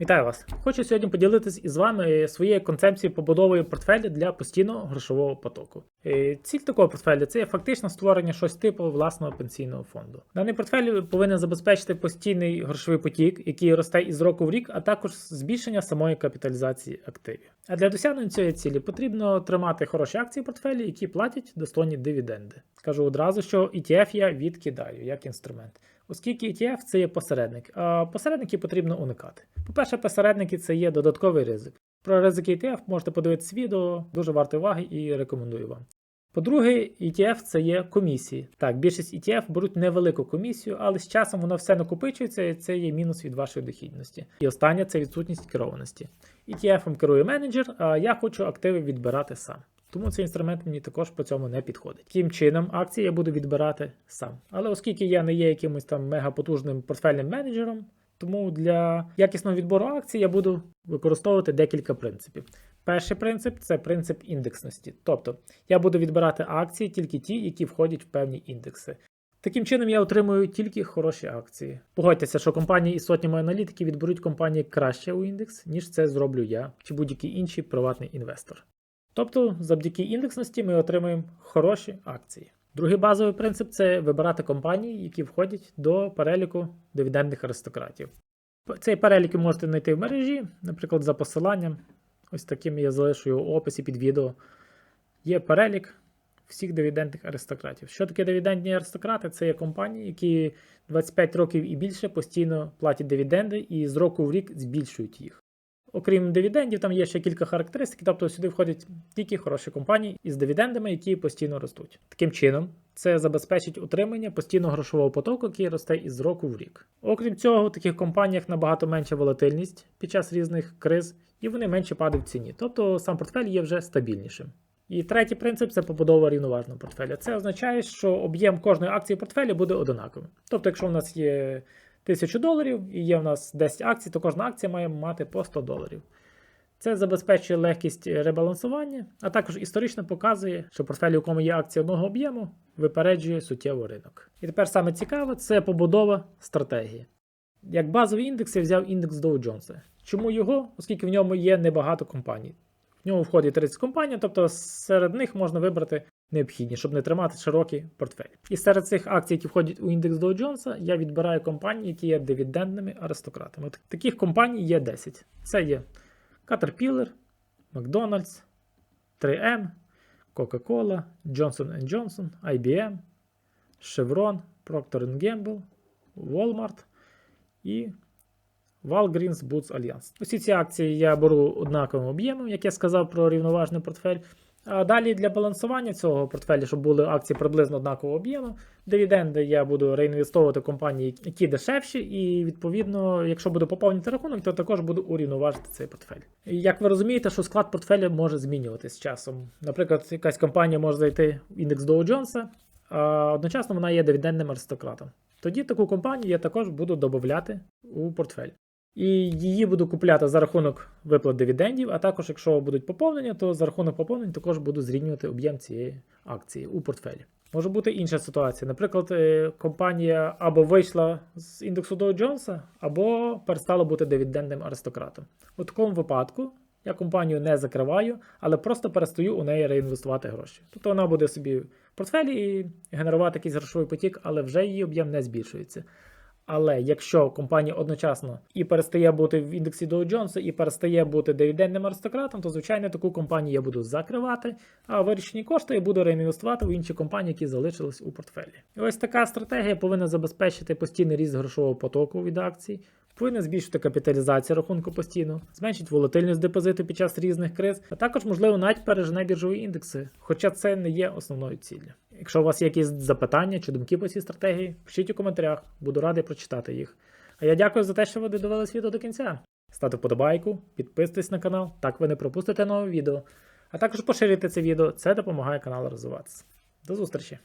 Вітаю вас! Хочу сьогодні поділитися із вами своєю концепцією побудови портфеля для постійного грошового потоку. Е, Ціль такого портфеля це фактично створення щось типу власного пенсійного фонду. Даний портфель повинен забезпечити постійний грошовий потік, який росте із року в рік, а також збільшення самої капіталізації активів. А для досягнення цієї цілі потрібно тримати хороші акції портфелі, які платять достойні дивіденди. Скажу одразу, що ETF я відкидаю як інструмент. Оскільки ETF це є посередник, а посередників потрібно уникати. По-перше, посередники це є додатковий ризик. Про ризики ETF можете подивитися відео, дуже варто уваги і рекомендую вам. По-друге, ETF це є комісії. Так, більшість ETF беруть невелику комісію, але з часом воно все накопичується, і це є мінус від вашої дохідності. І останнє це відсутність керованості. ETF керує менеджер, а я хочу активи відбирати сам. Тому цей інструмент мені також по цьому не підходить. Таким чином, акції я буду відбирати сам. Але оскільки я не є якимось там мегапотужним портфельним менеджером, тому для якісного відбору акцій я буду використовувати декілька принципів. Перший принцип це принцип індексності. Тобто я буду відбирати акції тільки ті, які входять в певні індекси. Таким чином я отримую тільки хороші акції. Погодьтеся, що компанії із сотнями аналітиків відберуть компанії краще у індекс, ніж це зроблю я чи будь-який інший приватний інвестор. Тобто, завдяки індексності ми отримуємо хороші акції. Другий базовий принцип це вибирати компанії, які входять до переліку дивідендних аристократів. Цей перелік ви можете знайти в мережі, наприклад, за посиланням. Ось таким я залишую у описі під відео. Є перелік всіх дивідендних аристократів. Що таке дивідендні аристократи? Це є компанії, які 25 років і більше постійно платять дивіденди і з року в рік збільшують їх. Окрім дивідендів, там є ще кілька характеристик, тобто сюди входять тільки хороші компанії із дивідендами, які постійно ростуть. Таким чином, це забезпечить утримання постійного грошового потоку, який росте із року в рік. Окрім цього, у таких компаніях набагато менша волатильність під час різних криз, і вони менше падають в ціні. Тобто сам портфель є вже стабільнішим. І третій принцип це побудова рівноважного портфеля. Це означає, що об'єм кожної акції портфеля буде одинаковим. Тобто, якщо в нас є 1000 доларів і є в нас 10 акцій, то кожна акція має мати по 100 доларів. Це забезпечує легкість ребалансування, а також історично показує, що портфель, у якому є акції одного об'єму, випереджує суттєво ринок. І тепер саме цікаве це побудова стратегії. Як базовий індекс я взяв індекс Dow Jones. Чому його? Оскільки в ньому є небагато компаній. В ньому входить 30 компаній, тобто серед них можна вибрати необхідні, щоб не тримати широкий портфель. І серед цих акцій, які входять у індекс Dow Jones, я відбираю компанії, які є дивідендними аристократами. Таких компаній є 10. Це є Caterpillar, McDonald's, 3M, Coca-Cola, Johnson Johnson, IBM, Chevron, Procter Gamble, Walmart і Walgreens Boots Alliance. Усі ці акції я беру однаковим об'ємом, як я сказав про рівноважний портфель. А далі для балансування цього портфеля, щоб були акції приблизно однакового об'єму, дивіденди я буду реінвестовувати в компанії, які дешевші, і відповідно, якщо буду поповнювати рахунок, то також буду урівноважити цей портфель. Як ви розумієте, що склад портфеля може змінюватися з часом. Наприклад, якась компанія може зайти в індекс Dow Jones, а одночасно вона є дивідендним аристократом. Тоді таку компанію я також буду додати у портфель. І її буду купляти за рахунок виплат дивідендів, а також, якщо будуть поповнення, то за рахунок поповнень також буду зрівнювати об'єм цієї акції у портфелі. Може бути інша ситуація. Наприклад, е, компанія або вийшла з індексу Dow Jones, або перестала бути дивідендним аристократом. У такому випадку я компанію не закриваю, але просто перестаю у неї реінвестувати гроші. Тобто вона буде собі в портфелі і генерувати якийсь грошовий потік, але вже її об'єм не збільшується. Але якщо компанія одночасно і перестає бути в індексі Dow Jones, і перестає бути дивідендним аристократом, то звичайно таку компанію я буду закривати, а вирішені кошти я буду реінвестувати в інші компанії, які залишились у портфелі. І ось така стратегія повинна забезпечити постійний ріст грошового потоку від акцій. Повинна збільшити капіталізацію рахунку постійно, зменшить волатильність депозиту під час різних криз, а також, можливо, навіть пережене біржові індекси, хоча це не є основною ціллю. Якщо у вас є якісь запитання чи думки по цій стратегії, пишіть у коментарях, буду радий прочитати їх. А я дякую за те, що ви додивились відео до кінця. Ставте вподобайку, підписуйтесь на канал, так ви не пропустите нове відео. А також поширюйте це відео, це допомагає каналу розвиватися. До зустрічі!